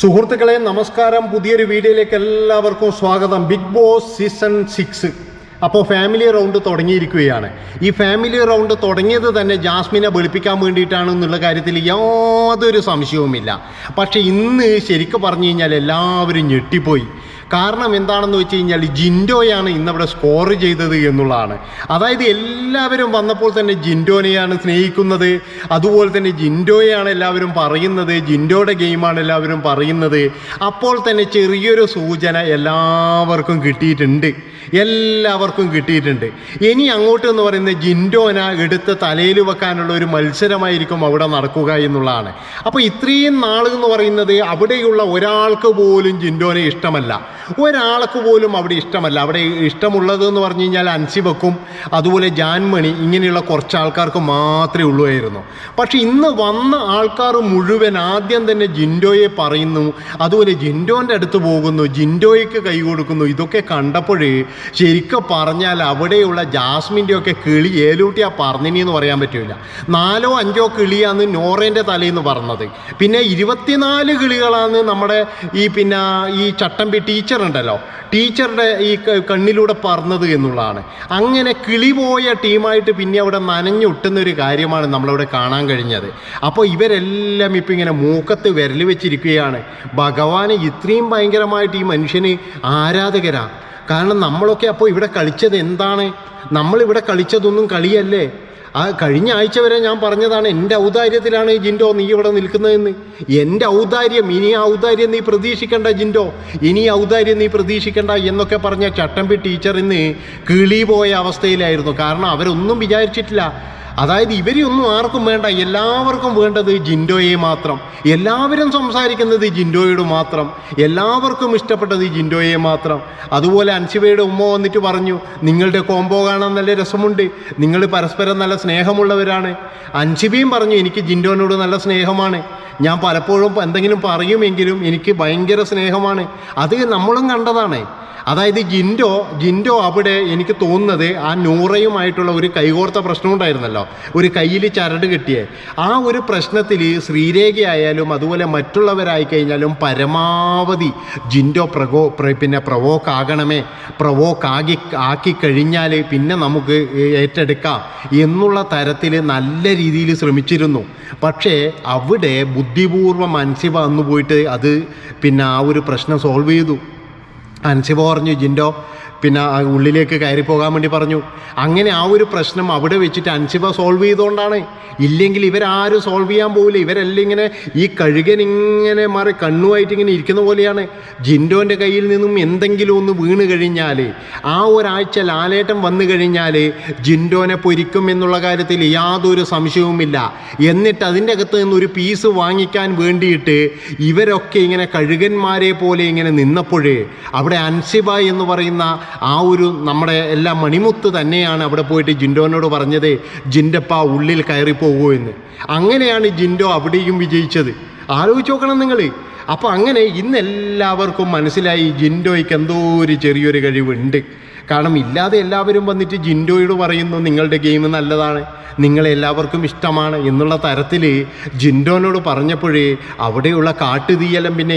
സുഹൃത്തുക്കളെ നമസ്കാരം. പുതിയൊരു വീഡിയോയിലേക്ക് എല്ലാവർക്കും സ്വാഗതം. ബിഗ് ബോസ് സീസൺ സിക്സ് അപ്പോൾ ഫാമിലി റൗണ്ട് തുടങ്ങിയിരിക്കുകയാണ്. ഈ ഫാമിലി റൗണ്ട് തുടങ്ങിയത് തന്നെ ജാസ്മിനെ വെളുപ്പിക്കാൻ വേണ്ടിയിട്ടാണ് എന്നുള്ള കാര്യത്തിൽ യാതൊരു സംശയവുമില്ല. പക്ഷേ ഇന്ന് ശരിക്കും പറഞ്ഞു കഴിഞ്ഞാൽ എല്ലാവരും ഞെട്ടിപ്പോയി. കാരണം എന്താണെന്ന് വെച്ച് കഴിഞ്ഞാൽ ജിൻഡോയാണ് ഇന്നവിടെ സ്കോർ ചെയ്തത് എന്നുള്ളതാണ്. അതായത് എല്ലാവരും വന്നപ്പോൾ തന്നെ ജിൻഡോനെയാണ് സ്നേഹിക്കുന്നത്. അതുപോലെ തന്നെ ജിൻഡോയാണ് എല്ലാവരും പറയുന്നത്. ജിൻഡോയുടെ ഗെയിമാണ് എല്ലാവരും പറയുന്നത്. അപ്പോൾ തന്നെ ചെറിയൊരു സൂചന എല്ലാവർക്കും കിട്ടിയിട്ടുണ്ട്. എല്ലാവർക്കും കിട്ടിയിട്ടുണ്ട്. ഇനി അങ്ങോട്ട് എന്ന് പറയുന്നത് ജിൻഡോന എടുത്ത് തലയിൽ വെക്കാനുള്ള ഒരു മത്സരമായിരിക്കും അവിടെ നടക്കുക എന്നുള്ളതാണ്. അപ്പോൾ ഇത്രയും നാൾ എന്ന് പറയുന്നത് അവിടെയുള്ള ഒരാൾക്ക് പോലും ജിൻഡോനെ ഇഷ്ടമല്ല. ഒരാൾക്ക് പോലും അവിടെ ഇഷ്ടമല്ല. അവിടെ ഇഷ്ടമുള്ളത് എന്ന് പറഞ്ഞു കഴിഞ്ഞാൽ അൻസിബക്കും അതുപോലെ ജാൻമണി ഇങ്ങനെയുള്ള കുറച്ച് ആൾക്കാർക്ക് മാത്രമേ ഉള്ളുമായിരുന്നു പക്ഷേ ഇന്ന് വന്ന ആൾക്കാർ മുഴുവൻ ആദ്യം തന്നെ ജിൻഡോയെ പറയുന്നു അതുപോലെ ജിൻഡോന്റെ അടുത്ത് പോകുന്നു ജിൻഡോയ്ക്ക് കൈ കൊടുക്കുന്നു ഇതൊക്കെ കണ്ടപ്പോഴേ ശരിക്കും പറഞ്ഞാൽ അവിടെയുള്ള ജാസ്മിന്റെയൊക്കെ കിളി ഏലൂട്ടിയാ പറഞ്ഞിനി പറയാൻ പറ്റില്ല നാലോ അഞ്ചോ കിളിയാണ് നോറേന്റെ തലേന്ന് പറഞ്ഞത്. പിന്നെ ഇരുപത്തിനാല് കിളികളാണ് നമ്മുടെ ഈ പിന്നെ ഈ ചട്ടമ്പി ടീച്ചർ ഉണ്ടല്ലോ. ടീച്ചറുടെ ഈ കണ്ണിലൂടെ പറഞ്ഞത് എന്നുള്ളതാണ്. അങ്ങനെ കിളി പോയ ടീമായിട്ട് പിന്നെ അവിടെ നനഞ്ഞൊട്ടുന്ന ഒരു കാര്യമാണ് നമ്മളവിടെ കാണാൻ കഴിഞ്ഞത്. അപ്പോൾ ഇവരെല്ലാം ഇപ്പം ഇങ്ങനെ മൂക്കത്ത് വിരൽ വെച്ചിരിക്കുകയാണ്. ഭഗവാന് ഇത്രയും ഭയങ്കരമായിട്ട് ഈ മനുഷ്യന് ആരാധകരാ? കാരണം നമ്മളൊക്കെ അപ്പോൾ ഇവിടെ കളിച്ചത് എന്താണ്? നമ്മളിവിടെ കളിച്ചതൊന്നും കളിയല്ലേ? ആ കഴിഞ്ഞ ആഴ്ച വരെ ഞാൻ പറഞ്ഞതാണ് എന്റെ ഔദാര്യത്തിലാണ് ഈ ജിൻഡോ നീ ഇവിടെ നിൽക്കുന്നതെന്ന്. എന്റെ ഔദാര്യം ഇനി ഔദാര്യം നീ പ്രതീക്ഷിക്കണ്ട ജിൻഡോ. ഇനി ഔദാര്യം നീ പ്രതീക്ഷിക്കണ്ട എന്നൊക്കെ പറഞ്ഞ ചട്ടമ്പി ടീച്ചർ ഇന്ന് കിളി പോയ അവസ്ഥയിലായിരുന്നു. കാരണം അവരൊന്നും വിചാരിച്ചിട്ടില്ല. അതായത് ഇവരെയൊന്നും ആർക്കും വേണ്ട എല്ലാവർക്കും വേണ്ടത് ജിൻഡോയെ മാത്രം. എല്ലാവരും സംസാരിക്കുന്നത് ജിൻഡോയോട് മാത്രം. എല്ലാവർക്കും ഇഷ്ടപ്പെട്ടത് ജിൻഡോയെ മാത്രം. അതുപോലെ അൻസിബയുടെ ഉമ്മ വന്നിട്ട് പറഞ്ഞു നിങ്ങളുടെ കോംബോ കാണാൻ നല്ല രസമുണ്ട്. നിങ്ങൾ പരസ്പരം നല്ല സ്നേഹമുള്ളവരാണ്. അൻസിബയും പറഞ്ഞു എനിക്ക് ജിൻഡോനോട് നല്ല സ്നേഹമാണ്. ഞാൻ പലപ്പോഴും എന്തെങ്കിലും പറയുമെങ്കിലും എനിക്ക് ഭയങ്കര സ്നേഹമാണ്. അത് നമ്മളും കണ്ടതാണ്. അതായത് ജിൻഡോ ജിൻഡോ അവിടെ എനിക്ക് തോന്നുന്നത് ആ നൂറയുമായിട്ടുള്ള ഒരു കൈകോർത്ത പ്രശ്നം ഉണ്ടായിരുന്നല്ലോ. ഒരു കയ്യിൽ ചരട് കിട്ടിയേ. ആ ഒരു പ്രശ്നത്തിൽ ശ്രീരേഖയായാലും അതുപോലെ മറ്റുള്ളവരായി കഴിഞ്ഞാലും പരമാവധി ജിൻഡോ പ്രകോ പ്ര- പിന്നെ പ്രവോക്ക് ആകണമേ പ്രവോക്ക് ആകി ആക്കി കഴിഞ്ഞാൽ പിന്നെ നമുക്ക് ഏറ്റെടുക്കാം എന്നുള്ള തരത്തിൽ നല്ല രീതിയിൽ ശ്രമിച്ചിരുന്നു. പക്ഷേ അവിടെ ബുദ്ധിപൂർവം അൻസിബ അന്ന് പോയിട്ട് അത് പിന്നെ ആ ഒരു പ്രശ്നം സോൾവ് ചെയ്തു. അൻസിബ പറഞ്ഞു ജിൻഡോ പിന്നെ ഉള്ളിലേക്ക് കയറി പോകാൻ വേണ്ടി പറഞ്ഞു. അങ്ങനെ ആ ഒരു പ്രശ്നം അവിടെ വെച്ചിട്ട് അൻസിബ സോൾവ് ചെയ്തുകൊണ്ടാണ് ഇല്ലെങ്കിൽ ഇവരാരും സോൾവ് ചെയ്യാൻ പോകില്ല ഇവരെല്ലാം ഇങ്ങനെ ഈ കഴുകൻ ഇങ്ങനെ മാറി കണ്ണുമായിട്ട് ഇങ്ങനെ ഇരിക്കുന്ന പോലെയാണ്. ജിൻഡോന്റെ കയ്യിൽ നിന്നും എന്തെങ്കിലും ഒന്ന് വീണ് കഴിഞ്ഞാൽ ആ ഒരാഴ്ച ലാലേട്ടം വന്നു കഴിഞ്ഞാൽ ജിൻഡോനെ പൊരിക്കും എന്നുള്ള കാര്യത്തിൽ യാതൊരു സംശയവുമില്ല. എന്നിട്ട് അതിന്റെ അകത്ത് നിന്ന് ഒരു പീസ് വാങ്ങിക്കാൻ വേണ്ടിയിട്ട് ഇവരൊക്കെ ഇങ്ങനെ കഴുകന്മാരെ പോലെ ഇങ്ങനെ നിന്നപ്പോഴേ അവിടെ അൻസിബ എന്ന് പറയുന്ന ആ ഒരു നമ്മുടെ എല്ലാ മണിമുത്ത് തന്നെയാണ് അവിടെ പോയിട്ട് ജിൻഡോനോട് പറഞ്ഞത് ജിൻഡപ്പ ഉള്ളിൽ കയറിപ്പോകൂ എന്ന്. അങ്ങനെയാണ് ജിൻഡോ അവിടെയും വിജയിച്ചത്. ആലോചിച്ച് നോക്കണം നിങ്ങൾ അപ്പോൾ അങ്ങനെ ഇന്ന് എല്ലാവർക്കും മനസ്സിലായി ജിൻഡോയ്ക്ക് എന്തോ ഒരു ചെറിയൊരു കഴിവുണ്ട്. കാരണം ഇല്ലാതെ എല്ലാവരും വന്നിട്ട് ജിൻഡോയോട് പറയുന്നു നിങ്ങളുടെ ഗെയിം നല്ലതാണ് നിങ്ങളെ എല്ലാവർക്കും ഇഷ്ടമാണ് എന്നുള്ള തരത്തിൽ ജിൻഡോനോട് പറഞ്ഞപ്പോഴേ അവിടെയുള്ള കാട്ടുതീയെല്ലാം പിന്നെ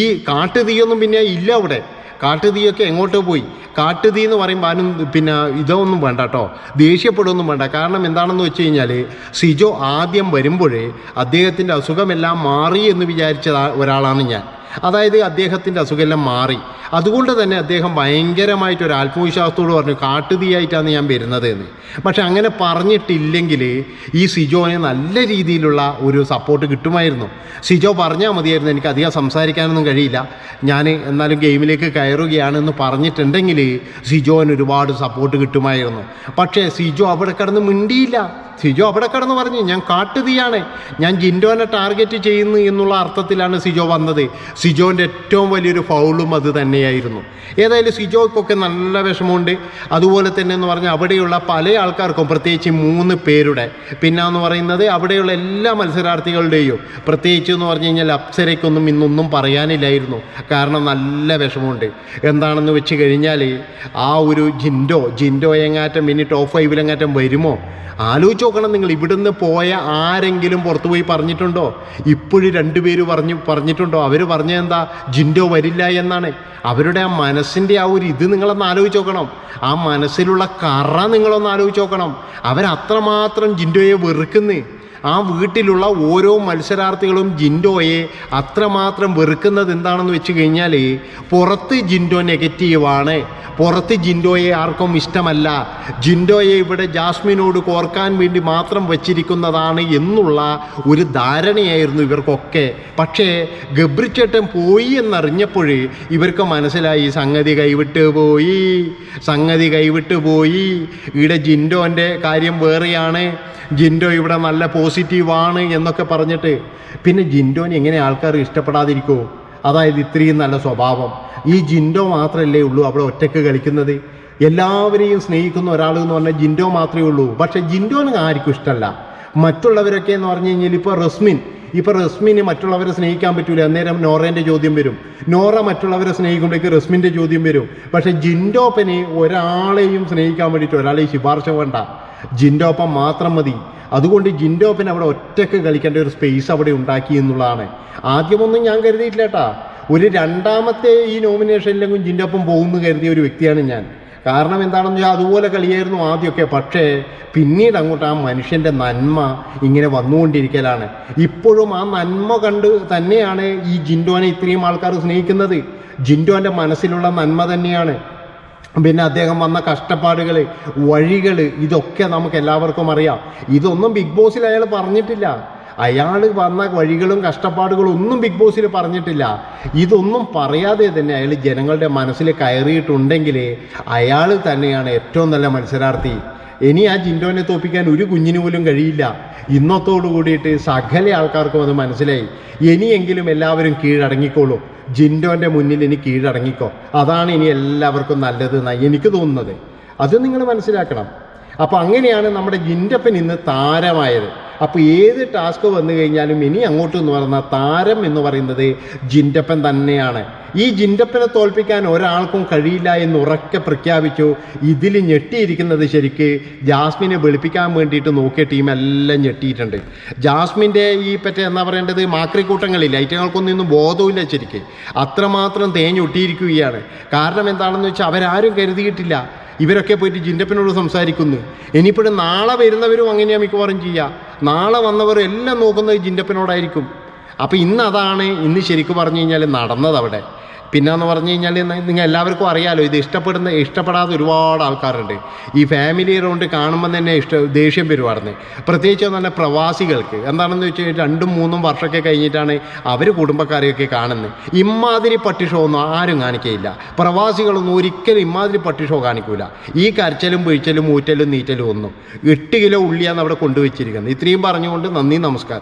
ഈ കാട്ടുതീയൊന്നും പിന്നെ ഇല്ല അവിടെ. കാട്ടുതീയൊക്കെ എങ്ങോട്ടോ പോയി. കാട്ടുതീ എന്ന് പറയുമ്പോൾ ആരും പിന്നെ ഇതൊന്നും വേണ്ട കേട്ടോ ദേഷ്യപ്പെടുകയൊന്നും വേണ്ട. കാരണം എന്താണെന്ന് വെച്ച് കഴിഞ്ഞാൽ സിജോ ആദ്യം വരുമ്പോഴേ അദ്ദേഹത്തിന്റെ അസുഖമെല്ലാം മാറി എന്ന് വിചാരിച്ച ഒരാളാണ് ഞാൻ. അതായത് അദ്ദേഹത്തിന്റെ അസുഖമെല്ലാം മാറി. അതുകൊണ്ട് തന്നെ അദ്ദേഹം ഭയങ്കരമായിട്ട് ഒരു ആത്മവിശ്വാസത്തോട് പറഞ്ഞു കാട്ടുതീയായിട്ടാണ് ഞാൻ വരുന്നത് എന്ന് പക്ഷെ അങ്ങനെ പറഞ്ഞിട്ടില്ലെങ്കിൽ ഈ സിജോനെ നല്ല രീതിയിലുള്ള ഒരു സപ്പോർട്ട് കിട്ടുമായിരുന്നു. സിജോ പറഞ്ഞാൽ മതിയായിരുന്നു എനിക്ക് അധികം സംസാരിക്കാനൊന്നും കഴിയില്ല. ഞാൻ എന്നാലും ഗെയിമിലേക്ക് കയറുകയാണെന്ന് പറഞ്ഞിട്ടുണ്ടെങ്കിൽ സിജോന് ഒരുപാട് സപ്പോർട്ട് കിട്ടുമായിരുന്നു. പക്ഷേ സിജോ അവിടെ കിടന്ന് മിണ്ടിയില്ല. സിജോ അവിടെ കിടന്ന് പറഞ്ഞു ഞാൻ കാട്ടുതീയാണ്. ഞാൻ ജിൻഡോനെ ടാർഗറ്റ് ചെയ്യുന്നു എന്നുള്ള അർത്ഥത്തിലാണ് സിജോ വന്നത്. സിജോന്റെ ഏറ്റവും വലിയൊരു ഫൗളും അത് തന്നെയായിരുന്നു. ഏതായാലും സിജോയ്ക്കൊക്കെ നല്ല വിഷമമുണ്ട്. അതുപോലെ തന്നെ എന്ന് പറഞ്ഞാൽ അവിടെയുള്ള പല ആൾക്കാർക്കും പ്രത്യേകിച്ച് മൂന്ന് പേരുടെ പിന്നെ എന്ന് പറയുന്നത് അവിടെയുള്ള എല്ലാ മത്സരാർത്ഥികളുടെയും പ്രത്യേകിച്ച് എന്ന് പറഞ്ഞു കഴിഞ്ഞാൽ അപ്സരയ്ക്കൊന്നും ഇന്നൊന്നും പറയാനില്ലായിരുന്നു. കാരണം നല്ല വിഷമമുണ്ട്. എന്താണെന്ന് വെച്ച് കഴിഞ്ഞാൽ ആ ഒരു ജിൻഡോ ജിൻഡോ എങ്ങാറ്റം ഇനി ടോപ്പ് ഫൈവിലെങ്ങാറ്റം വരുമോ? ആലോചിച്ച് നോക്കണം നിങ്ങൾ. ഇവിടുന്ന് പോയ ആരെങ്കിലും പുറത്തുപോയി പറഞ്ഞിട്ടുണ്ടോ? ഇപ്പോഴും രണ്ടുപേര് പറഞ്ഞു പറഞ്ഞിട്ടുണ്ടോ? അവർ പറഞ്ഞത് എന്താ ജിൻഡോ വരില്ല എന്നാണ്. അവരുടെ ആ മനസ്സിന്റെ ആ ഒരു ഇത് നിങ്ങളൊന്ന് ആലോചിച്ച് നോക്കണം. ആ മനസ്സിലുള്ള കറ നിങ്ങളൊന്ന് ആലോചിച്ച് നോക്കണം. അവരത്രമാത്രം ജിൻഡോയെ വെറുക്കുന്നു. ആ വീട്ടിലുള്ള ഓരോ മത്സരാർത്ഥികളും ജിൻഡോയെ അത്രമാത്രം വെറുക്കുന്നത് എന്താണെന്ന് വെച്ച് കഴിഞ്ഞാൽ പുറത്ത് ജിൻഡോ നെഗറ്റീവാണ് പുറത്ത് ജിൻഡോയെ ആർക്കും ഇഷ്ടമല്ല. ജിൻഡോയെ ഇവിടെ ജാസ്മിനോട് കോർക്കാൻ വേണ്ടി മാത്രം വച്ചിരിക്കുന്നതാണ് എന്നുള്ള ഒരു ധാരണയായിരുന്നു ഇവർക്കൊക്കെ. പക്ഷേ ഗബ്രിച്ചേട്ടൻ പോയി എന്നറിഞ്ഞപ്പോൾ ഇവർക്ക് മനസ്സിലായി സംഗതി കൈവിട്ട് പോയി. സംഗതി കൈവിട്ട് പോയി. ഇവിടെ ജിൻഡോന്റെ കാര്യം വേറെയാണ്. ജിൻഡോ ഇവിടെ നല്ല പോസിറ്റീവാണ് എന്നൊക്കെ പറഞ്ഞിട്ട് പിന്നെ ജിൻഡോനെ എങ്ങനെ ആൾക്കാർ ഇഷ്ടപ്പെടാതിരിക്കുമോ അതായത് ഇത്രയും നല്ല സ്വഭാവം. ഈ ജിൻഡോ മാത്രമല്ലേ ഉള്ളൂ അവിടെ ഒറ്റയ്ക്ക് കളിക്കുന്നത്? എല്ലാവരെയും സ്നേഹിക്കുന്ന ഒരാൾ എന്ന് പറഞ്ഞാൽ ജിൻഡോ മാത്രമേ ഉള്ളൂ. പക്ഷേ ജിൻഡോന് ആർക്കും ഇഷ്ടമല്ല. മറ്റുള്ളവരൊക്കെ എന്ന് പറഞ്ഞു കഴിഞ്ഞാൽ ഇപ്പോൾ റസ്മിൻ. ഇപ്പോൾ റസ്മിന് മറ്റുള്ളവരെ സ്നേഹിക്കാൻ പറ്റൂല. അന്നേരം നോറേന്റെ ചോദ്യം വരും. നോറ മറ്റുള്ളവരെ സ്നേഹിക്കുമ്പോഴേക്ക് റസ്മിന്റെ ചോദ്യം വരും. പക്ഷേ ജിൻഡോപ്പനെ ഒരാളെയും സ്നേഹിക്കാൻ വേണ്ടിയിട്ട് ഒരാളെയും ശുപാർശ വേണ്ട. ജിൻഡോപ്പം മാത്രം മതി. അതുകൊണ്ട് ജിൻഡോപ്പന് അവിടെ ഒറ്റയ്ക്ക് കളിക്കേണ്ട ഒരു സ്പേസ് അവിടെ ഉണ്ടാക്കി എന്നുള്ളതാണ്. ആദ്യമൊന്നും ഞാൻ കരുതിയിട്ടില്ല കേട്ടാ ഒരു രണ്ടാമത്തെ ഈ നോമിനേഷനിലെങ്കിലും ജിൻഡോപ്പം പോകുമെന്ന് കരുതിയ ഒരു വ്യക്തിയാണ് ഞാൻ. കാരണം എന്താണെന്ന് വെച്ചാൽ അതുപോലെ കളിയായിരുന്നു ആദ്യമൊക്കെ. പക്ഷേ പിന്നീട് അങ്ങോട്ട് ആ മനുഷ്യന്റെ നന്മ ഇങ്ങനെ വന്നുകൊണ്ടിരിക്കലാണ്. ഇപ്പോഴും ആ നന്മ കണ്ട് തന്നെയാണ് ഈ ജിൻഡോനെ ഇത്രയും ആൾക്കാർ സ്നേഹിക്കുന്നത്. ജിൻഡോന്റെ മനസ്സിലുള്ള നന്മ തന്നെയാണ്. പിന്നെ അദ്ദേഹം വന്ന കഷ്ടപ്പാടുകൾ വഴികൾ ഇതൊക്കെ നമുക്ക് എല്ലാവർക്കും അറിയാം. ഇതൊന്നും ബിഗ് ബോസിൽ അയാൾ പറഞ്ഞിട്ടില്ല. അയാൾ വന്ന വഴികളും കഷ്ടപ്പാടുകളും ഒന്നും ബിഗ് ബോസിൽ പറഞ്ഞിട്ടില്ല. ഇതൊന്നും പറയാതെ തന്നെ അയാൾ ജനങ്ങളുടെ മനസ്സിൽ കയറിയിട്ടുണ്ടെങ്കിൽ അയാൾ തന്നെയാണ് ഏറ്റവും നല്ല മത്സരാർത്ഥി. ഇനി ആ ജിൻഡോനെ തോപ്പിക്കാൻ ഒരു കുഞ്ഞിന് പോലും കഴിയില്ല. ഇന്നത്തോടു കൂടിയിട്ട് സകല ആൾക്കാർക്കും അത് മനസ്സിലായി. ഇനിയെങ്കിലും എല്ലാവരും കീഴടങ്ങിക്കോളൂ. ജിൻഡോന്റെ മുന്നിൽ ഇനി കീഴടങ്ങിക്കോ. അതാണ് ഇനി എല്ലാവർക്കും നല്ലത് എന്നാണ് എനിക്ക് തോന്നുന്നത്. അത് നിങ്ങൾ മനസ്സിലാക്കണം. അപ്പോൾ അങ്ങനെയാണ് നമ്മുടെ ജിൻഡപ്പൻ ഇന്ന് താരമായത്. അപ്പോൾ ഏത് ടാസ്ക് വന്നു കഴിഞ്ഞാലും ഇനി അങ്ങോട്ട് എന്ന് പറഞ്ഞാൽ താരം എന്ന് പറയുന്നത് ജിൻഡപ്പൻ തന്നെയാണ്. ഈ ജിൻഡപ്പനെ തോൽപ്പിക്കാൻ ഒരാൾക്കും കഴിയില്ല എന്ന് ഉറക്കെ പ്രഖ്യാപിച്ചു. ഇതിൽ ഞെട്ടിയിരിക്കുന്നത് ശരിക്ക് ജാസ്മിനെ വെളുപ്പിക്കാൻ വേണ്ടിയിട്ട് നോക്കിയ ടീമെല്ലാം ഞെട്ടിയിട്ടുണ്ട്. ജാസ്മിന്റെ ഈ പറ്റേ എന്താ പറയേണ്ടത്? മാക്രിക്കൂട്ടങ്ങളില്ല ഐറ്റങ്ങൾക്കൊന്നും ഇന്നും ബോധവുമില്ല ശരിക്ക്. അത്രമാത്രം തേഞ്ഞൊട്ടിയിരിക്കുകയാണ്. കാരണം എന്താണെന്ന് വെച്ചാൽ അവരാരും കരുതിയിട്ടില്ല. ഇവരൊക്കെ പോയിട്ട് ജിൻഡപ്പനോട് സംസാരിക്കുന്നു. ഇനിയിപ്പോഴും നാളെ വരുന്നവരും അങ്ങനെയാണ് മിക്കവാറും ചെയ്യുക നാളെ വന്നവർ എല്ലാം നോക്കുന്നത് ജിൻഡപ്പനോടായിരിക്കും. അപ്പോൾ ഇന്ന് അതാണ് ഇന്ന് ശരിക്കും പറഞ്ഞു കഴിഞ്ഞാൽ നടന്നത് അവിടെ. പിന്നെന്ന് പറഞ്ഞു കഴിഞ്ഞാൽ നിങ്ങൾ എല്ലാവർക്കും അറിയാലോ ഇത് ഇഷ്ടപ്പെടുന്ന ഇഷ്ടപ്പെടാത്ത ഒരുപാട് ആൾക്കാരുണ്ട്. ഈ ഫാമിലി റൗണ്ട് കാണുമ്പോൾ തന്നെ ഇഷ്ട ദേഷ്യം പെരുവാടുന്നത് പ്രത്യേകിച്ച് നല്ല പ്രവാസികൾക്ക്. എന്താണെന്ന് വെച്ച് കഴിഞ്ഞാൽ രണ്ടും മൂന്നും വർഷമൊക്കെ കഴിഞ്ഞിട്ടാണ് അവർ കുടുംബക്കാരെയൊക്കെ കാണുന്നത് ഇമ്മാതിരി പട്ടി ഷോ ഒന്നും ആരും കാണിക്കയില്ല. പ്രവാസികളൊന്നും ഒരിക്കലും ഇമ്മാതിരി പട്ടി ഷോ കാണിക്കൂല. ഈ കരച്ചലും പിഴിച്ചലും ഊറ്റലും നീറ്റലും ഒന്നും. എട്ട് കിലോ ഉള്ളിയാണ് അവിടെ കൊണ്ടുവച്ചിരിക്കുന്നത് ഇത്രയും പറഞ്ഞുകൊണ്ട് നന്ദി നമസ്കാരം.